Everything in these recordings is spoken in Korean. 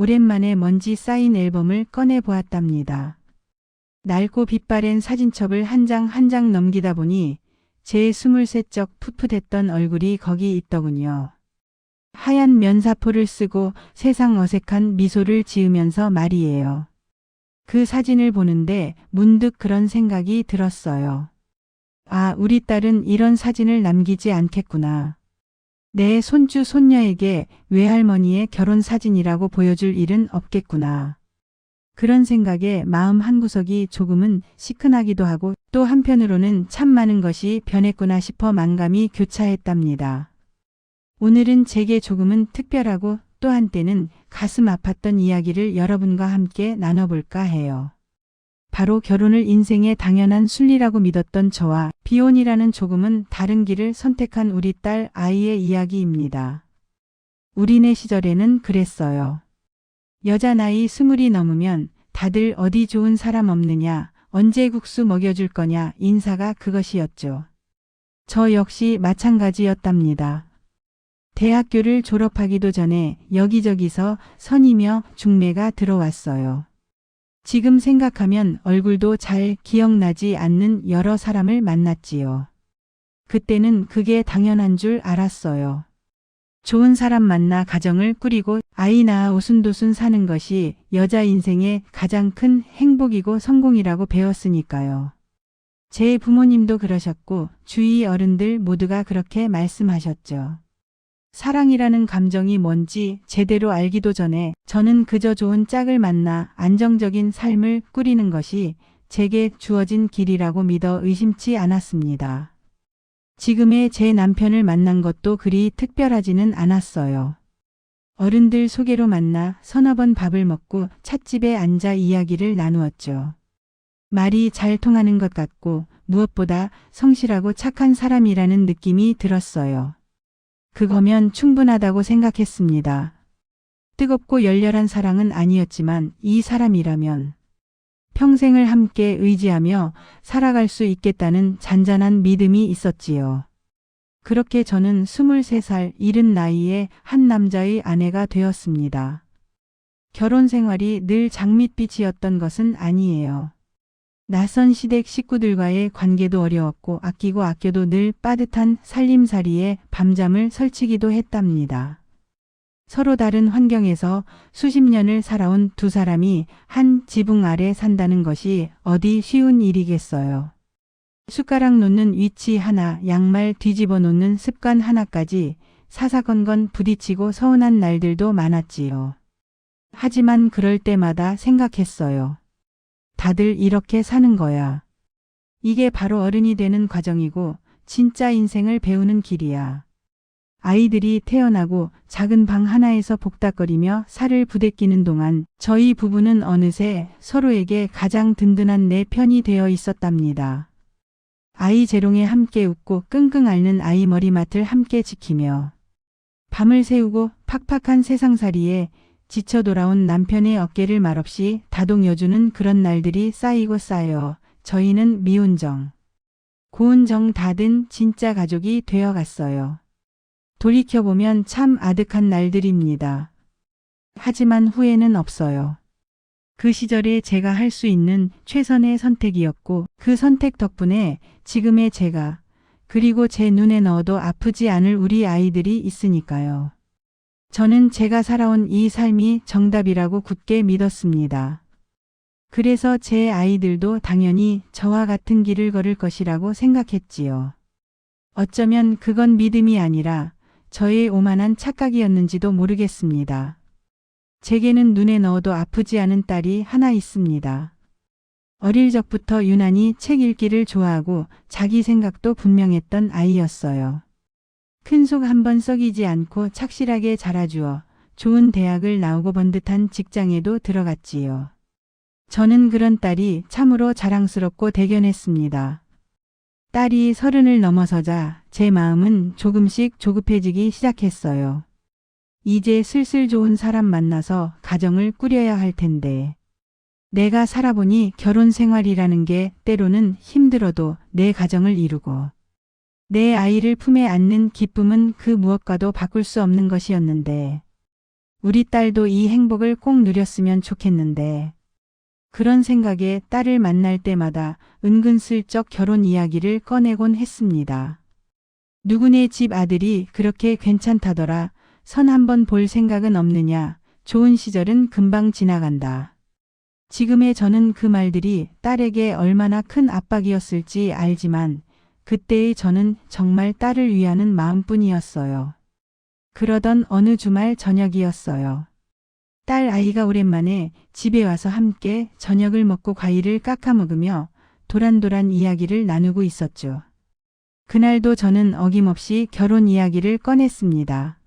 오랜만에 먼지 쌓인 앨범을 꺼내 보았답니다. 낡고 빛바랜 사진첩을 한장 한장 넘기다 보니 제 스물셋적 풋풋했던 얼굴이 거기 있더군요. 하얀 면사포를 쓰고 세상 어색한 미소를 지으면서 말이에요. 그 사진을 보는데 문득 그런 생각이 들었어요. 아, 우리 딸은 이런 사진을 남기지 않겠구나. 내 손주 손녀에게 외할머니의 결혼 사진이라고 보여줄 일은 없겠구나. 그런 생각에 마음 한구석이 조금은 시큰하기도 하고 또 한편으로는 참 많은 것이 변했구나 싶어 만감이 교차했답니다. 오늘은 제게 조금은 특별하고 또 한때는 가슴 아팠던 이야기를 여러분과 함께 나눠볼까 해요. 바로 결혼을 인생의 당연한 순리라고 믿었던 저와 비혼이라는 조금은 다른 길을 선택한 우리 딸 아이의 이야기입니다. 우리네 시절에는 그랬어요. 여자 나이 스물이 넘으면 다들 어디 좋은 사람 없느냐, 언제 국수 먹여줄 거냐 인사가 그것이었죠. 저 역시 마찬가지였답니다. 대학교를 졸업하기도 전에 여기저기서 선이며 중매가 들어왔어요. 지금 생각하면 얼굴도 잘 기억나지 않는 여러 사람을 만났지요. 그때는 그게 당연한 줄 알았어요. 좋은 사람 만나 가정을 꾸리고 아이 낳아 오순도순 사는 것이 여자 인생의 가장 큰 행복이고 성공이라고 배웠으니까요. 제 부모님도 그러셨고 주위 어른들 모두가 그렇게 말씀하셨죠. 사랑이라는 감정이 뭔지 제대로 알기도 전에 저는 그저 좋은 짝을 만나 안정적인 삶을 꾸리는 것이 제게 주어진 길이라고 믿어 의심치 않았습니다. 지금의 제 남편을 만난 것도 그리 특별하지는 않았어요. 어른들 소개로 만나 서너 번 밥을 먹고 찻집에 앉아 이야기를 나누었죠. 말이 잘 통하는 것 같고 무엇보다 성실하고 착한 사람이라는 느낌이 들었어요. 그거면 충분하다고 생각했습니다. 뜨겁고 열렬한 사랑은 아니었지만 이 사람이라면 평생을 함께 의지하며 살아갈 수 있겠다는 잔잔한 믿음이 있었지요. 그렇게 저는 23살 이른 나이에 한 남자의 아내가 되었습니다. 결혼 생활이 늘 장밋빛이었던 것은 아니에요. 낯선 시댁 식구들과의 관계도 어려웠고 아끼고 아껴도 늘 빠듯한 살림살이에 밤잠을 설치기도 했답니다. 서로 다른 환경에서 수십 년을 살아온 두 사람이 한 지붕 아래 산다는 것이 어디 쉬운 일이겠어요. 숟가락 놓는 위치 하나, 양말 뒤집어 놓는 습관 하나까지 사사건건 부딪히고 서운한 날들도 많았지요. 하지만 그럴 때마다 생각했어요. 다들 이렇게 사는 거야. 이게 바로 어른이 되는 과정이고 진짜 인생을 배우는 길이야. 아이들이 태어나고 작은 방 하나에서 복닥거리며 살을 부대끼는 동안 저희 부부는 어느새 서로에게 가장 든든한 내 편이 되어 있었답니다. 아이 재롱에 함께 웃고 끙끙 앓는 아이 머리맡을 함께 지키며 밤을 새우고 팍팍한 세상살이에 지쳐 돌아온 남편의 어깨를 말없이 다독여주는 그런 날들이 쌓이고 쌓여 저희는 미운 정, 고운 정 다든 진짜 가족이 되어갔어요. 돌이켜보면 참 아득한 날들입니다. 하지만 후회는 없어요. 그 시절에 제가 할 수 있는 최선의 선택이었고 그 선택 덕분에 지금의 제가 그리고 제 눈에 넣어도 아프지 않을 우리 아이들이 있으니까요. 저는 제가 살아온 이 삶이 정답이라고 굳게 믿었습니다. 그래서 제 아이들도 당연히 저와 같은 길을 걸을 것이라고 생각했지요. 어쩌면 그건 믿음이 아니라 저의 오만한 착각이었는지도 모르겠습니다. 제게는 눈에 넣어도 아프지 않은 딸이 하나 있습니다. 어릴 적부터 유난히 책 읽기를 좋아하고 자기 생각도 분명했던 아이였어요. 큰 속 한 번 썩이지 않고 착실하게 자라주어 좋은 대학을 나오고 번듯한 직장에도 들어갔지요. 저는 그런 딸이 참으로 자랑스럽고 대견했습니다. 딸이 서른을 넘어서자 제 마음은 조금씩 조급해지기 시작했어요. 이제 슬슬 좋은 사람 만나서 가정을 꾸려야 할 텐데. 내가 살아보니 결혼 생활이라는 게 때로는 힘들어도 내 가정을 이루고 내 아이를 품에 안는 기쁨은 그 무엇과도 바꿀 수 없는 것이었는데 우리 딸도 이 행복을 꼭 누렸으면 좋겠는데. 그런 생각에 딸을 만날 때마다 은근슬쩍 결혼 이야기를 꺼내곤 했습니다. 누구네 집 아들이 그렇게 괜찮다더라. 선 한번 볼 생각은 없느냐. 좋은 시절은 금방 지나간다. 지금의 저는 그 말들이 딸에게 얼마나 큰 압박이었을지 알지만 그때의 저는 정말 딸을 위하는 마음뿐이었어요. 그러던 어느 주말 저녁이었어요. 딸 아이가 오랜만에 집에 와서 함께 저녁을 먹고 과일을 깎아 먹으며 도란도란 이야기를 나누고 있었죠. 그날도 저는 어김없이 결혼 이야기를 꺼냈습니다.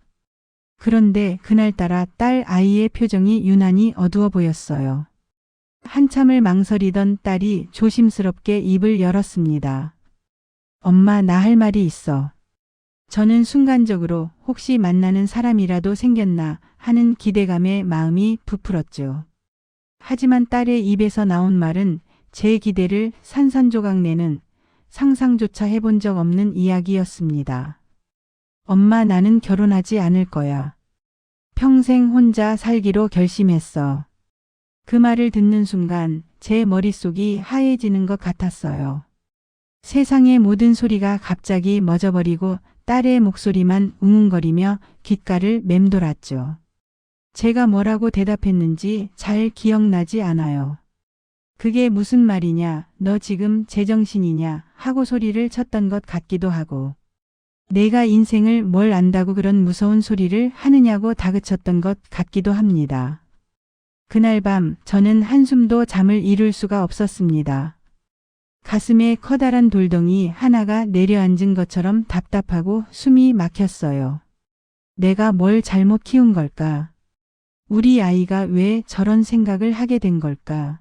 그런데 그날따라 딸 아이의 표정이 유난히 어두워 보였어요. 한참을 망설이던 딸이 조심스럽게 입을 열었습니다. 엄마 나 할 말이 있어. 저는 순간적으로 혹시 만나는 사람이라도 생겼나 하는 기대감에 마음이 부풀었죠. 하지만 딸의 입에서 나온 말은 제 기대를 산산조각 내는 상상조차 해본 적 없는 이야기였습니다. 엄마 나는 결혼하지 않을 거야. 평생 혼자 살기로 결심했어. 그 말을 듣는 순간 제 머릿속이 하얘지는 것 같았어요. 세상의 모든 소리가 갑자기 멎어버리고 딸의 목소리만 웅웅거리며 귓가를 맴돌았죠. 제가 뭐라고 대답했는지 잘 기억나지 않아요. 그게 무슨 말이냐, 너 지금 제정신이냐 하고 소리를 쳤던 것 같기도 하고, 내가 인생을 뭘 안다고 그런 무서운 소리를 하느냐고 다그쳤던 것 같기도 합니다. 그날 밤 저는 한숨도 잠을 이룰 수가 없었습니다. 가슴에 커다란 돌덩이 하나가 내려앉은 것처럼 답답하고 숨이 막혔어요. 내가 뭘 잘못 키운 걸까? 우리 아이가 왜 저런 생각을 하게 된 걸까?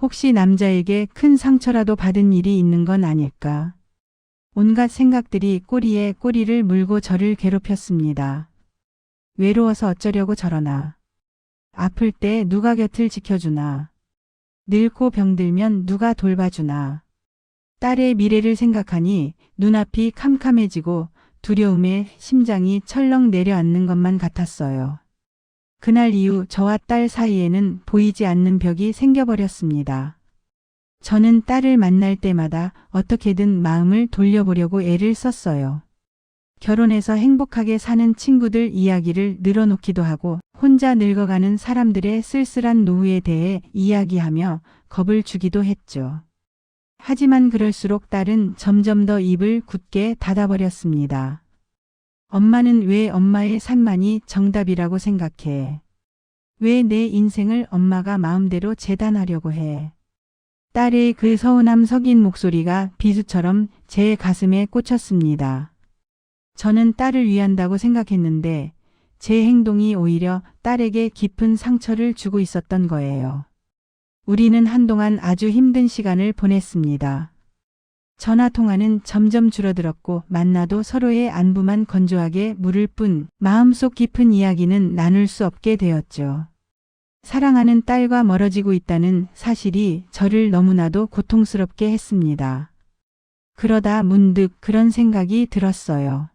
혹시 남자에게 큰 상처라도 받은 일이 있는 건 아닐까? 온갖 생각들이 꼬리에 꼬리를 물고 저를 괴롭혔습니다. 외로워서 어쩌려고 저러나. 아플 때 누가 곁을 지켜주나. 늙고 병들면 누가 돌봐주나. 딸의 미래를 생각하니 눈앞이 캄캄해지고 두려움에 심장이 철렁 내려앉는 것만 같았어요. 그날 이후 저와 딸 사이에는 보이지 않는 벽이 생겨버렸습니다. 저는 딸을 만날 때마다 어떻게든 마음을 돌려보려고 애를 썼어요. 결혼해서 행복하게 사는 친구들 이야기를 늘어놓기도 하고 혼자 늙어가는 사람들의 쓸쓸한 노후에 대해 이야기하며 겁을 주기도 했죠. 하지만 그럴수록 딸은 점점 더 입을 굳게 닫아버렸습니다. 엄마는 왜 엄마의 삶만이 정답이라고 생각해? 왜 내 인생을 엄마가 마음대로 재단하려고 해? 딸의 그 서운함 섞인 목소리가 비수처럼 제 가슴에 꽂혔습니다. 저는 딸을 위한다고 생각했는데 제 행동이 오히려 딸에게 깊은 상처를 주고 있었던 거예요. 우리는 한동안 아주 힘든 시간을 보냈습니다. 전화 통화는 점점 줄어들었고 만나도 서로의 안부만 건조하게 물을 뿐 마음속 깊은 이야기는 나눌 수 없게 되었죠. 사랑하는 딸과 멀어지고 있다는 사실이 저를 너무나도 고통스럽게 했습니다. 그러다 문득 그런 생각이 들었어요.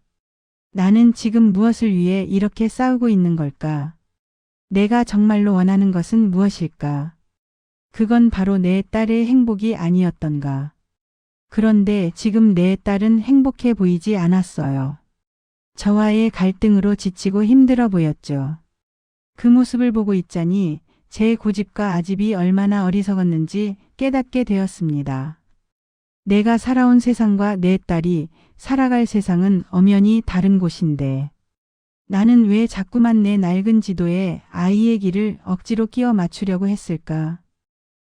나는 지금 무엇을 위해 이렇게 싸우고 있는 걸까? 내가 정말로 원하는 것은 무엇일까? 그건 바로 내 딸의 행복이 아니었던가. 그런데 지금 내 딸은 행복해 보이지 않았어요. 저와의 갈등으로 지치고 힘들어 보였죠. 그 모습을 보고 있자니 제 고집과 아집이 얼마나 어리석었는지 깨닫게 되었습니다. 내가 살아온 세상과 내 딸이 살아갈 세상은 엄연히 다른 곳인데 나는 왜 자꾸만 내 낡은 지도에 아이의 길을 억지로 끼워 맞추려고 했을까?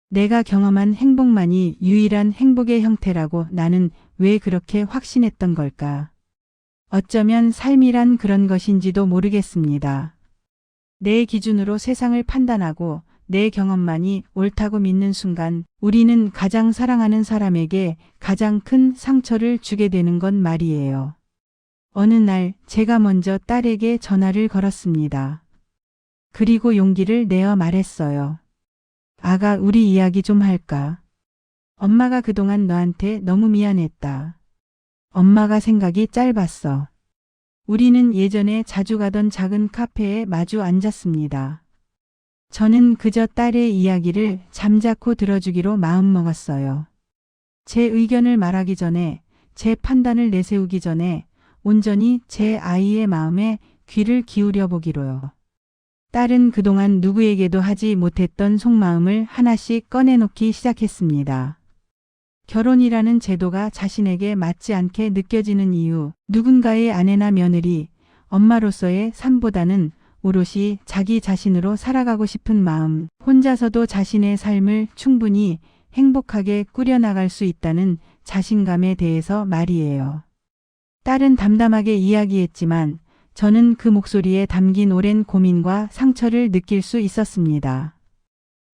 내가 경험한 행복만이 유일한 행복의 형태라고 나는 왜 그렇게 확신했던 걸까? 어쩌면 삶이란 그런 것인지도 모르겠습니다. 내 기준으로 세상을 판단하고 내 경험만이 옳다고 믿는 순간 우리는 가장 사랑하는 사람에게 가장 큰 상처를 주게 되는 건 말이에요. 어느 날 제가 먼저 딸에게 전화를 걸었습니다. 그리고 용기를 내어 말했어요. 아가, 우리 이야기 좀 할까? 엄마가 그동안 너한테 너무 미안했다. 엄마가 생각이 짧았어. 우리는 예전에 자주 가던 작은 카페에 마주 앉았습니다. 저는 그저 딸의 이야기를 잠자코 들어주기로 마음먹었어요. 제 의견을 말하기 전에, 제 판단을 내세우기 전에 온전히 제 아이의 마음에 귀를 기울여 보기로요. 딸은 그동안 누구에게도 하지 못했던 속마음을 하나씩 꺼내놓기 시작했습니다. 결혼이라는 제도가 자신에게 맞지 않게 느껴지는 이유, 누군가의 아내나 며느리, 엄마로서의 삶보다는 오롯이 자기 자신으로 살아가고 싶은 마음, 혼자서도 자신의 삶을 충분히 행복하게 꾸려나갈 수 있다는 자신감에 대해서 말이에요. 딸은 담담하게 이야기했지만 저는 그 목소리에 담긴 오랜 고민과 상처를 느낄 수 있었습니다.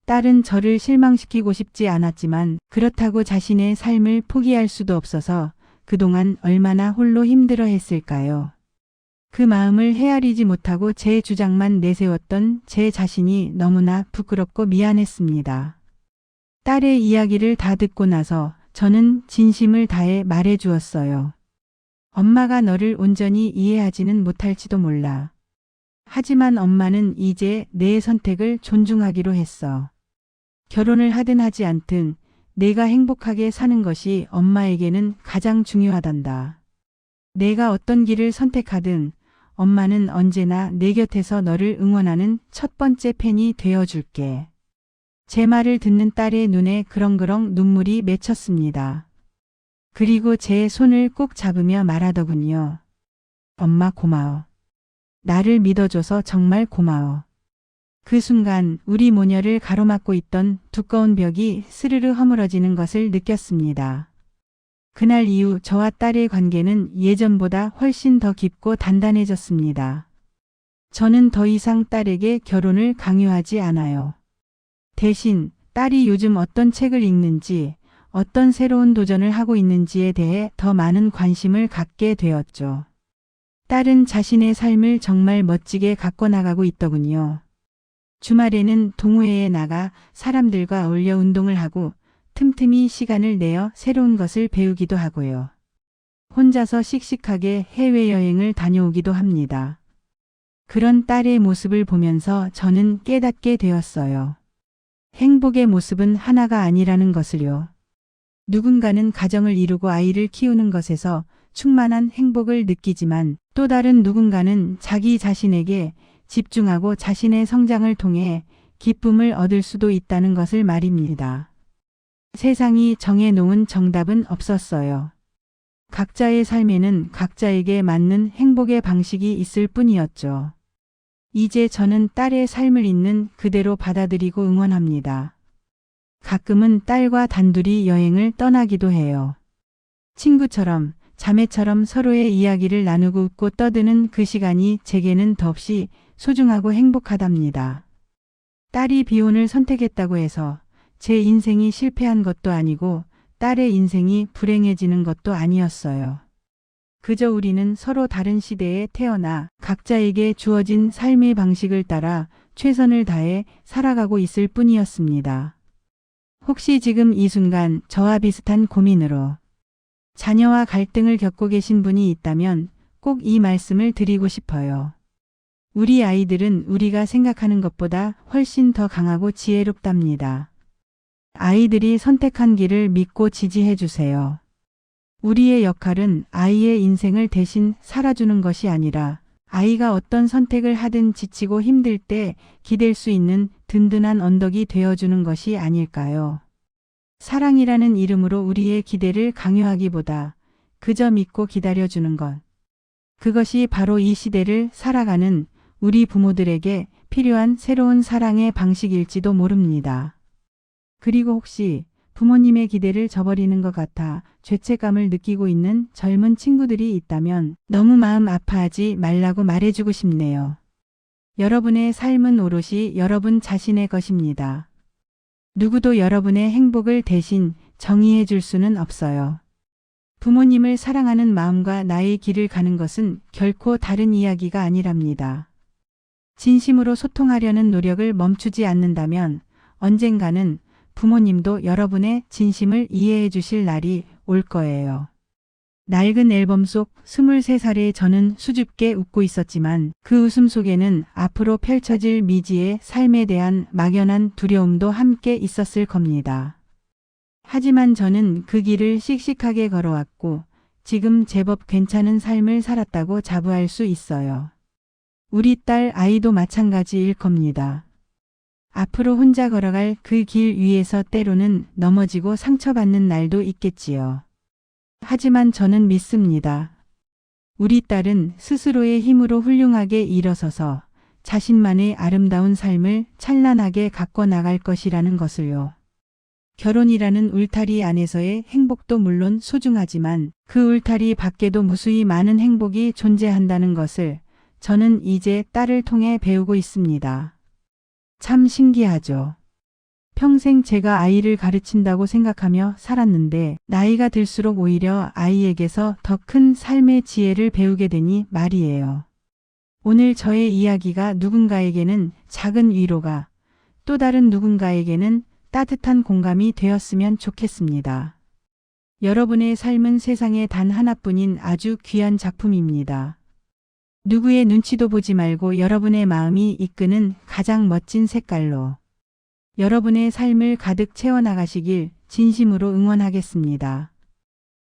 딸은 저를 실망시키고 싶지 않았지만 그렇다고 자신의 삶을 포기할 수도 없어서 그동안 얼마나 홀로 힘들어 했을까요? 그 마음을 헤아리지 못하고 제 주장만 내세웠던 제 자신이 너무나 부끄럽고 미안했습니다. 딸의 이야기를 다 듣고 나서 저는 진심을 다해 말해 주었어요. 엄마가 너를 온전히 이해하지는 못할지도 몰라. 하지만 엄마는 이제 내 선택을 존중하기로 했어. 결혼을 하든 하지 않든 내가 행복하게 사는 것이 엄마에게는 가장 중요하단다. 내가 어떤 길을 선택하든 엄마는 언제나 내 곁에서 너를 응원하는 첫 번째 팬이 되어줄게. 제 말을 듣는 딸의 눈에 그렁그렁 눈물이 맺혔습니다. 그리고 제 손을 꼭 잡으며 말하더군요. 엄마 고마워. 나를 믿어줘서 정말 고마워. 그 순간 우리 모녀를 가로막고 있던 두꺼운 벽이 스르르 허물어지는 것을 느꼈습니다. 그날 이후 저와 딸의 관계는 예전보다 훨씬 더 깊고 단단해졌습니다. 저는 더 이상 딸에게 결혼을 강요하지 않아요. 대신 딸이 요즘 어떤 책을 읽는지, 어떤 새로운 도전을 하고 있는지에 대해 더 많은 관심을 갖게 되었죠. 딸은 자신의 삶을 정말 멋지게 가꿔 나가고 있더군요. 주말에는 동호회에 나가 사람들과 어울려 운동을 하고 틈틈이 시간을 내어 새로운 것을 배우기도 하고요. 혼자서 씩씩하게 해외여행을 다녀오기도 합니다. 그런 딸의 모습을 보면서 저는 깨닫게 되었어요. 행복의 모습은 하나가 아니라는 것을요. 누군가는 가정을 이루고 아이를 키우는 것에서 충만한 행복을 느끼지만 또 다른 누군가는 자기 자신에게 집중하고 자신의 성장을 통해 기쁨을 얻을 수도 있다는 것을 말입니다. 세상이 정해놓은 정답은 없었어요. 각자의 삶에는 각자에게 맞는 행복의 방식이 있을 뿐이었죠. 이제 저는 딸의 삶을 있는 그대로 받아들이고 응원합니다. 가끔은 딸과 단둘이 여행을 떠나기도 해요. 친구처럼 자매처럼 서로의 이야기를 나누고 웃고 떠드는 그 시간이 제게는 더없이 소중하고 행복하답니다. 딸이 비혼을 선택했다고 해서 제 인생이 실패한 것도 아니고 딸의 인생이 불행해지는 것도 아니었어요. 그저 우리는 서로 다른 시대에 태어나 각자에게 주어진 삶의 방식을 따라 최선을 다해 살아가고 있을 뿐이었습니다. 혹시 지금 이 순간 저와 비슷한 고민으로 자녀와 갈등을 겪고 계신 분이 있다면 꼭 이 말씀을 드리고 싶어요. 우리 아이들은 우리가 생각하는 것보다 훨씬 더 강하고 지혜롭답니다. 아이들이 선택한 길을 믿고 지지해 주세요. 우리의 역할은 아이의 인생을 대신 살아주는 것이 아니라 아이가 어떤 선택을 하든 지치고 힘들 때 기댈 수 있는 든든한 언덕이 되어주는 것이 아닐까요? 사랑이라는 이름으로 우리의 기대를 강요하기보다 그저 믿고 기다려주는 것. 그것이 바로 이 시대를 살아가는 우리 부모들에게 필요한 새로운 사랑의 방식일지도 모릅니다. 그리고 혹시 부모님의 기대를 저버리는 것 같아 죄책감을 느끼고 있는 젊은 친구들이 있다면 너무 마음 아파하지 말라고 말해주고 싶네요. 여러분의 삶은 오롯이 여러분 자신의 것입니다. 누구도 여러분의 행복을 대신 정의해 줄 수는 없어요. 부모님을 사랑하는 마음과 나의 길을 가는 것은 결코 다른 이야기가 아니랍니다. 진심으로 소통하려는 노력을 멈추지 않는다면 언젠가는 부모님도 여러분의 진심을 이해해 주실 날이 올 거예요. 낡은 앨범 속 23살의 저는 수줍게 웃고 있었지만 그 웃음 속에는 앞으로 펼쳐질 미지의 삶에 대한 막연한 두려움도 함께 있었을 겁니다. 하지만 저는 그 길을 씩씩하게 걸어왔고 지금 제법 괜찮은 삶을 살았다고 자부할 수 있어요. 우리 딸 아이도 마찬가지일 겁니다. 앞으로 혼자 걸어갈 그 길 위에서 때로는 넘어지고 상처받는 날도 있겠지요. 하지만 저는 믿습니다. 우리 딸은 스스로의 힘으로 훌륭하게 일어서서 자신만의 아름다운 삶을 찬란하게 가꿔 나갈 것이라는 것을요. 결혼이라는 울타리 안에서의 행복도 물론 소중하지만 그 울타리 밖에도 무수히 많은 행복이 존재한다는 것을 저는 이제 딸을 통해 배우고 있습니다. 참 신기하죠. 평생 제가 아이를 가르친다고 생각하며 살았는데 나이가 들수록 오히려 아이에게서 더 큰 삶의 지혜를 배우게 되니 말이에요. 오늘 저의 이야기가 누군가에게는 작은 위로가 또 다른 누군가에게는 따뜻한 공감이 되었으면 좋겠습니다. 여러분의 삶은 세상에 단 하나뿐인 아주 귀한 작품입니다. 누구의 눈치도 보지 말고 여러분의 마음이 이끄는 가장 멋진 색깔로 여러분의 삶을 가득 채워나가시길 진심으로 응원하겠습니다.